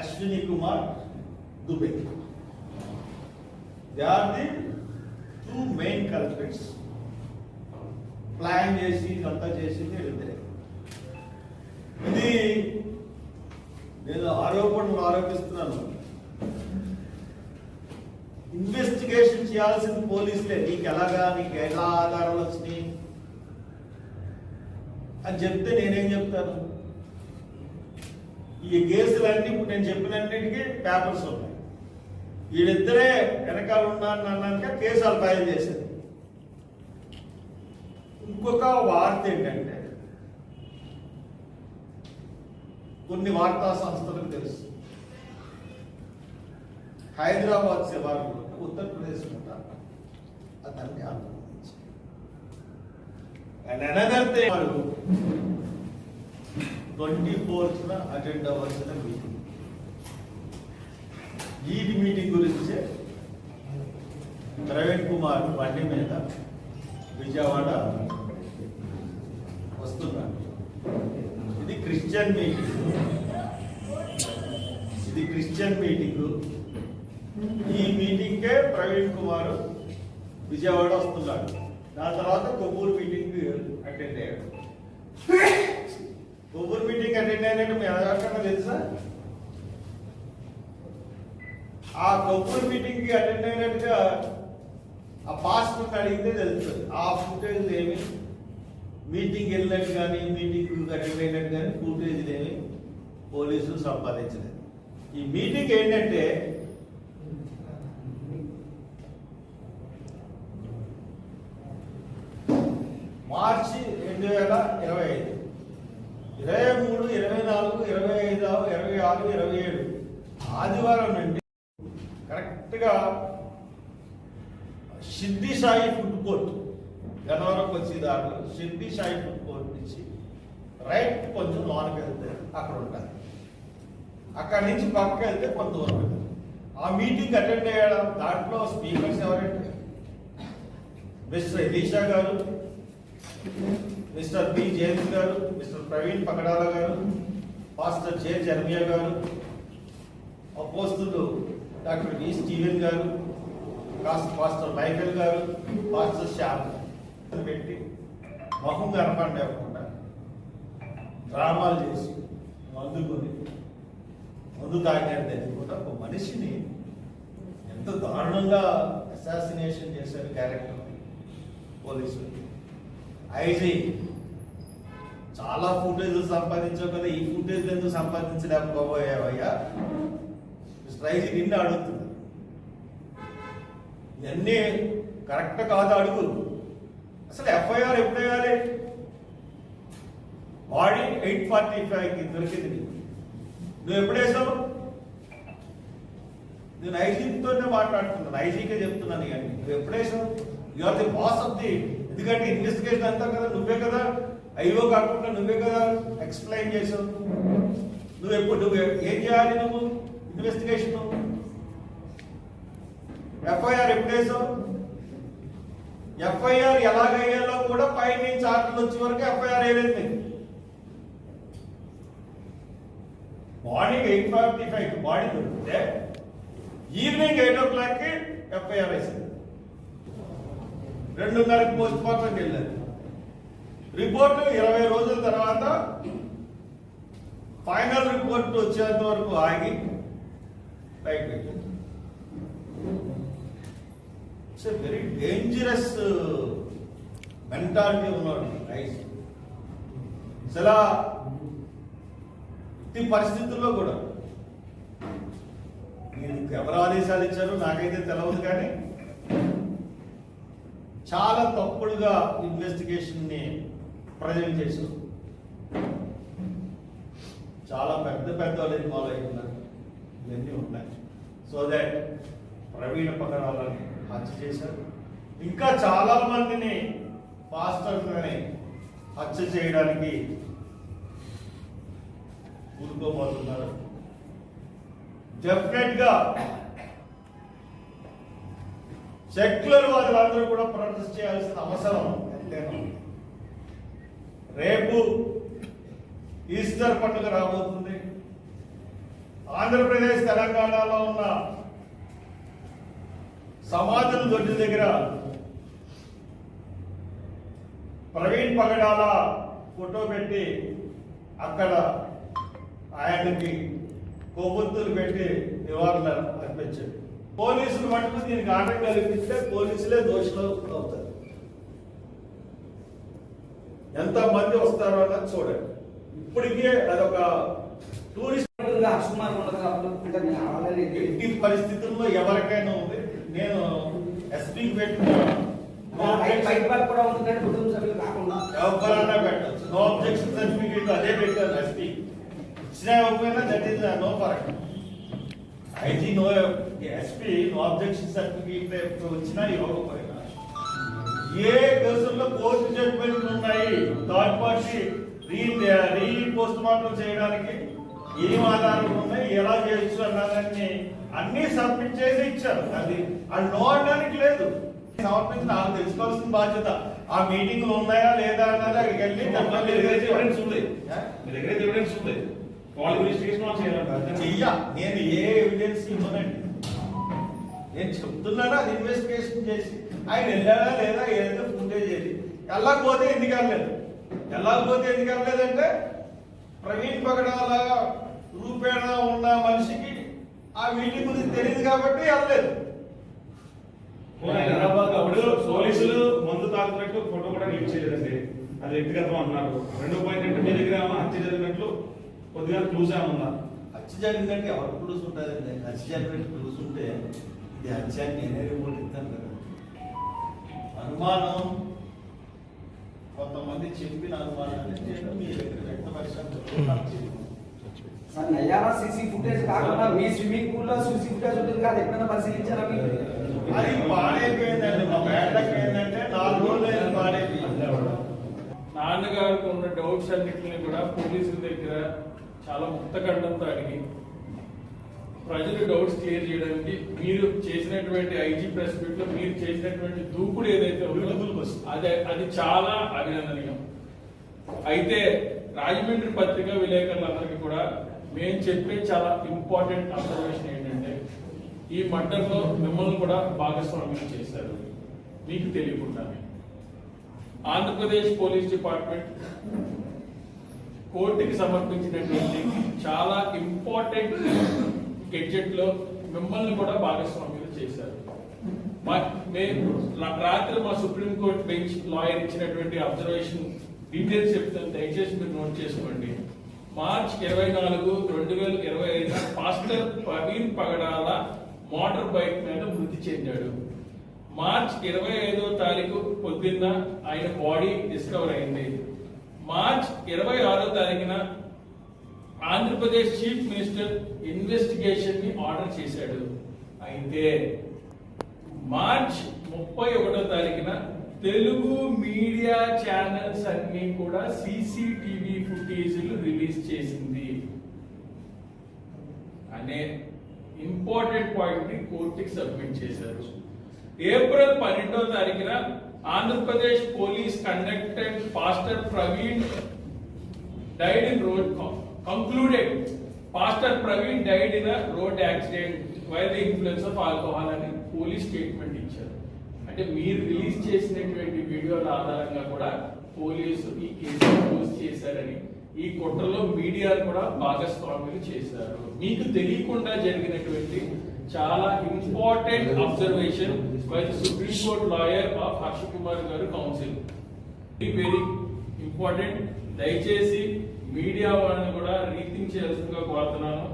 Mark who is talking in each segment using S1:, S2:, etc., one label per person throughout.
S1: Ashwini Kumar Dubey. They are the two main culprits plan చేసి ఇదంతా చేసింది వీళ్ళిద్దరే. ఇది నేను ఆరోపణలు ఆరోపిస్తున్నాను. ఇన్వెస్టిగేషన్ చేయాల్సింది పోలీసులే. నీకు ఎలాగా నీకు ఎలా ఆధారాలు వచ్చినాయి? అని చెప్తే నేనేం చెప్తాను? ఈ కేసులన్నీ ఇప్పుడు నేను చెప్పినన్నిటికీ పేపర్స్ ఉన్నాయి. వీళ్ళిద్దరే వెనకాల ఉన్నారని అన్నాక కేసులు ఫైల్ చేశారు. ఇంకొక వార్త ఏంటంటే కొన్ని వార్తా సంస్థలకు తెలుసు. హైదరాబాద్ శివారు ఉత్తరప్రదేశ్ ఉంటారు అతన్ని ఆక్రమించి అండ్ అనదర్ థింగ్ ట్వంటీ ఫోర్త్న అటెండ్ అవ్వాల్సిన మీటింగ్. ఈ మీటింగ్ గురించే ప్రవీణ్ కుమార్ బండి మీద విజయవాడ వస్తున్నాడు ఇది క్రిస్టియన్ మీటింగ్. ఇది క్రిస్టియన్ మీటింగ్. ఈ మీటింగ్కే ప్రవీణ్ కుమార్ విజయవాడ వస్తున్నాడు. దాని తర్వాత కొవ్వూరు మీటింగ్ అటెండ్ అయ్యాడు. కొవ్వూరు మీటింగ్ అటెండ్ అయినట్టు మీ ఎవరికన్నా తెలుసా? ఆ కొవ్వూరు మీటింగ్కి అటెండ్ అయినట్టుగా ఆ పాస్పోర్ట్ అడిగితే తెలుస్తుంది ఆ ఫుటేజ్ ఏమి మీటింగ్ వెళ్ళినట్టు కానీ మీటింగ్ అటెండ్ అయినట్టు కానీ ఫుటేజ్ ఏమి పోలీసులు సంపాదించలేదు. ఈ మీటింగ్ ఏంటంటే మార్చి రెండు వేల ఇరవై ఐదు. ఇరవై మూడు ఇరవై నాలుగు ఇరవై ఐదు ఇరవై ఆరు ఇరవై ఏడు. ఆదివారం నుండి కరెక్ట్గా సిద్ధి సాయి ఫుడ్ కోర్ట్ గన్నవరం వచ్చి దారిలో సిద్ధి సాయి ఫుడ్ కోర్ట్ నుంచి రైట్ కొంచెం లోనకి వెళ్తే అక్కడ ఉంటారు. అక్కడి నుంచి పక్కకి వెళ్తే కొంత దూరం ఆ మీటింగ్ అటెండ్ అయ్యడం దాంట్లో స్పీకర్స్ ఎవరంటే మిస్టర్ ఇలీషా గారు మిస్టర్ బి జయంత్ గారు మిస్టర్ ప్రవీణ్ పకడాల గారు పాస్టర్ జె జర్మియా గారు అపోస్తులు డాక్టర్ వి స్టీవెన్ గారు కాస్- పాస్టర్ మైకేల్ గారు పాస్టర్ శ్యామ్ పెట్టి మొహం కనపడకుండా డ్రామాలు చేసి మందుకొని మందు తాగారు తెలియకుండా ఒక మనిషిని ఎంత దారుణంగా అసాసినేషన్ చేశారు క్యారెక్టర్ పోలీసులు. ఐజీ చాలా ఫుటేజ్ సంపాదించావు కదా ఈ ఫుటేజ్ ఎందుకు సంపాదించలేకపోయావయ్యా మిస్టర్ ఐజీ నిన్ను అడుగుతుంది. ఇవన్నీ కరెక్ట్ కాదు అడుగు. అసలు ఎఫ్ఐఆర్ ఎప్పుడు వేయాలి? బాడీ ఎయిట్ ఫార్టీ ఫైవ్కి దొరికింది నువ్వు ఎప్పుడు వేసావు? నేను ఐజీతోనే మాట్లాడుతున్నాను ఐజీకే చెప్తున్నాను ఇవన్నీ. నువ్వు ఎప్పుడు వేసావు? You are the boss of the ఎందుకంటే ఇన్వెస్టిగేషన్ అంతా కదా నువ్వే కదా. అయ్యో కాకుండా నువ్వే కదా ఎక్స్ప్లెయిన్ చేసావు నువ్వు ఎప్పుడు నువ్వు ఏం చేయాలి నువ్వు? ఇన్వెస్టిగేషన్ ఎఫ్ఐఆర్ ఎప్పుడు వేసావు? ఎఫ్ఐఆర్ ఎలాగయ్యాలో కూడా పై నుంచి ఆర్డర్లు వచ్చే వరకు ఎఫ్ఐఆర్ వేయలేదు నీకు morning eight forty five body దొరికితే ఈవినింగ్ ఎయిట్ ఓ క్లాక్కి ఎఫ్ఐఆర్ వేసింది రెండున్నరకి పోస్ట్ మార్టంకి వెళ్ళారు రిపోర్టు ఇరవై రోజుల తర్వాత ఫైనల్ రిపోర్ట్ వచ్చేంత వరకు ఆగి బయట పెట్టారు ఇట్స్ వెరీ డేంజరస్ మెంటాలిటీ ఉన్నాడు రైస్. చాలా ఈ పరిస్థితుల్లో కూడా మీరు ఎవరు ఆదేశాలు ఇచ్చారో నాకైతే తెలవదు కానీ చాలా తప్పుడుగా ఇన్వెస్టిగేషన్ని ప్రజెంట్ చేశారు. చాలా పెద్ద పెద్ద వాళ్ళు ఇన్వాల్వ్ అయి ఉన్నారు. ఇవన్నీ ఉన్నాయి. సో దాట్ ప్రవీణ పకడాలని హత్య చేశారు. ఇంకా చాలా మందిని పాస్టర్లని హత్య చేయడానికి కూరుకోబోతున్నారు డెఫినెట్గా సెక్యులర్ వారు అందరూ కూడా ప్రొటెస్ట్ చేయాల్సిన అవసరం ఉంది. రేపు ఈస్టర్ పండుగ రాబోతుంది ఆంధ్రప్రదేశ్ తెలంగాణలో ఉన్న సమాజం దొడ్డి దగ్గర ప్రవీణ్ పగడాల ఫోటో పెట్టి అక్కడ ఆయనకి కొవ్వొత్తులు పెట్టి నివారణ అర్పించారు పోలీసులు మటుకు దీనికి ఆటం కల్పిస్తే పోలీసులే దోషులు అవుతారు. ఎంత మంది వస్తారో అన్నది చూడండి. ఇప్పటికే అదొక టూరిస్ట్ ఎట్టి పరిస్థితుల్లో ఎవరికైనా ఉంది. నేను ఎస్పీకి పెట్టిన ఎవరన్నా పెట్టచ్చు. నో అబ్జెక్షన్ సర్టిఫికేట్ అదే పెట్టారు ఎస్పీ. ఇచ్చినా ఇవ్వకపోయినా దట్ ఈస్ నో ఫరక్ IG no SP no objection certificate వచ్చినా ఇవ్వకపోయినా ఏ కేసుల్లో కోర్టు జడ్జిమెంట్లు ఉన్నాయి third party re re post mortem చేయడానికి ఏం ఆధారాలు ఉన్నాయి? ఎలా చేయొచ్చు అన్నదాన్ని అన్ని సబ్మిట్ చేసి ఇచ్చారు. అది అది నో అనడానికి లేదు. సమర్పించి నాకు తెలుసుకోవాల్సిన బాధ్యత. ఆ మీటింగ్ ఉన్నాయా లేదా అన్నది అక్కడికి వెళ్ళి
S2: మీ దగ్గర ఎవిడెన్స్ ఉంది. మీ దగ్గర ఎవిడెన్స్ ఉంది. వాళ్ళు ఇన్వెస్టిగేషన్ వాళ్ళు చేయాలంట
S1: చెయ్య. నేను ఏ ఎవిడెన్స్ ఇవ్వనండి. నేను చెప్తున్నాను? అది ఇన్వెస్టిగేషన్ చేసి. ఆయన వెళ్ళాడా లేదా? ఏదైతే ఫుటేజ్ ఏది? వెళ్ళకపోతే ఎందుకు వెళ్ళలేదు? వెళ్ళకపోతే ఎందుకు వెళ్ళలేదంటే ప్రవీణ్ పగడాల రూపేణ ఉన్న మనిషికి ఆ మీటింగ్ గురించి తెలియదు కాబట్టి వెళ్ళలేదు.
S2: అప్పుడు పోలీసులు మందు తాగుతున్నట్టు ఫోటో కూడా రిలీజ్ చేయలేదండి. అది వ్యక్తిగతం అన్నారు రెండో పాయింట్ అంటే మీ దగ్గర హత్య జరిగినట్లు కొద్దిగా క్లూజ్ ఏమన్నా
S1: హత్య జరిగిందంటే ఎవరు క్లూస్ ఉంటుందండి హత్య జరిగినట్టు క్లూస్ ఉంటే ఇది హత్య అని నేనే రిపోర్ట్ ఇస్తాను కదా. అనుమానం కొంతమంది చెప్పిన అనుమానాన్ని నేను మీ దగ్గర వ్యక్తపరిచాను.
S3: సార్ నయ్యాల సీసీ ఫుటేజ్ కాకుండా మీ స్విమ్మింగ్ పూల్లో సీసీ ఫుటేజ్ ఉంటుంది కదా ఎప్పుడైనా పరిశీలించారా మీరు?
S1: అది పాడైపోయిందండి. మా బ్యాడ్లకి ఏంటంటే నాలుగు రోజులు పాడైపోయింది.
S4: నాన్నగారికి ఉన్న డౌట్స్ అన్నింటినీ కూడా పోలీసుల దగ్గర చాలా ముక్తఖండంతో అడిగి ప్రజలు డౌట్స్ క్లియర్ చేయడానికి మీరు చేసినటువంటి ఐజీ ప్రెస్ మీట్లో మీరు చేసినటువంటి దూకుడు ఏదైతే ఉందో. అదే అది చాలా అభినందనీయం. అయితే రాజమండ్రి పత్రికా విలేకరులందరికీ కూడా మేము చెప్పే చాలా ఇంపార్టెంట్ అబ్జర్వేషన్ ఏంటంటే ఈ మర్డర్లో మిమ్మల్ని కూడా భాగస్వామ్యం చేశారు. మీకు తెలియకుండానే. ఆంధ్రప్రదేశ్ పోలీస్ డిపార్ట్మెంట్ కోర్టుకి సమర్పించినటువంటి చాలా ఇంపార్టెంట్ గెడ్జెట్లో మిమ్మల్ని కూడా భాగస్వామ్యం చేశారు. మా- మేము రాత్రి మా సుప్రీం కోర్ట్ బెంచ్ లాయర్ ఇచ్చినటువంటి అబ్జర్వేషన్ డీటెయిల్స్ చెప్తాను. దయచేసి మీరు నోట్ చేసుకోండి. మార్చ్ ఇరవై నాలుగు రెండు వేల ఇరవై ఐదు pastor Praveen Pagadala motor bike మీద మృతి చెందాడు. మార్చ్ ఇరవై ఐదో తారీఖు పొద్దున్న ఆయన బాడీ డిస్కవర్ అయింది. మార్చ్ ఇరవై ఆరో తారీఖున ఆంధ్రప్రదేశ్ చీఫ్ మినిస్టర్ ఇన్వెస్టిగేషన్ని ఆర్డర్ చేశాడు. అయితే మార్చ్ ముప్పై ఒకటో తారీఖున తెలుగు మీడియా ఛానల్స్ అన్ని కూడా సీసీటీవీ ఫుటేజీలు రిలీజ్ చేసింది. అనే ఇంపార్టెంట్ పాయింట్ని కోర్టుకి సబ్మిట్ చేశారు. ఏప్రిల్ పన్నెండో తారీఖున Andhra Pradesh police conducted pastor Praveen died in road concluded. pastor praveen died in a road accident by the influence of alcohol అని పోలీస్ స్టేట్మెంట్ ఇచ్చారు. అంటే మీరు రిలీజ్ చేసినటువంటి వీడియోల ఆధారంగా కూడా పోలీసు ఈ కేసు క్లోజ్ చేశారని ఈ కుట్రలో మీడియా కూడా భాగస్వాములు చేశారు. మీకు తెలియకుండా జరిగినటువంటి చాలా important observation by supreme court lawyer of Harsha Kumar గారు కౌన్సిల్ వెరీ ఇంపార్టెంట్ దయచేసి మీడియా వాళ్ళని కూడా రీథింక్ చేయాల్సిందిగా కోరుతున్నాను.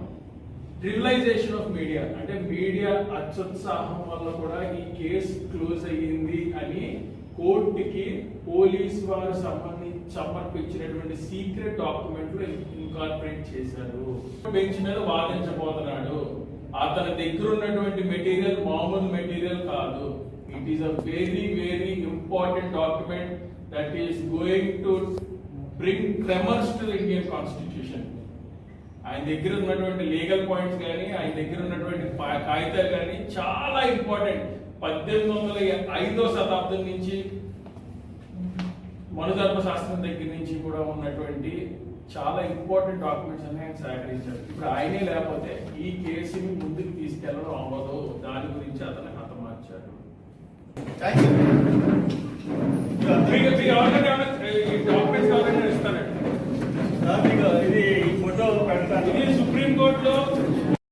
S4: రియలైజేషన్ ఆఫ్ మీడియా అంటే మీడియా అత్యుత్సాహం వల్ల కూడా ఈ కేసు క్లోజ్ అయ్యింది అని కోర్టుకి పోలీస్ వారు సంబంధించి సమర్పించినటువంటి సీక్రెట్ డాక్యుమెంట్లు ఇన్కార్పొరేట్ చేశారు. బెంచ్ మీద వాదించబోతున్నాడు. అతని దగ్గర ఉన్నటువంటి మెటీరియల్ మామూలు మెటీరియల్ కాదు. It is a very very important document that is going to bring tremors to Indian constitution ఆయన దగ్గర ఉన్నటువంటి లీగల్ పాయింట్స్ కానీ ఆయన దగ్గర ఉన్నటువంటి కాగితాలు కానీ చాలా ఇంపార్టెంట్ పద్దెనిమిది వందల ఐదో శతాబ్దం నుంచి మనుధర్మ శాస్త్రం దగ్గర నుంచి కూడా ఉన్నటువంటి చాలా ఇంపార్టెంట్ డాక్యుమెంట్స్ అన్ని ఆయన సేకరించారు. ఇప్పుడు ఆయనే లేకపోతే ఈ కేసుని ముందుకు తీసుకెళ్ళడం అవ్వదు. దాని గురించి అతను ఈ డాక్యుమెంట్స్
S5: ఇది ఫోటో పెడతాను
S4: ఇది సుప్రీం కోర్టులో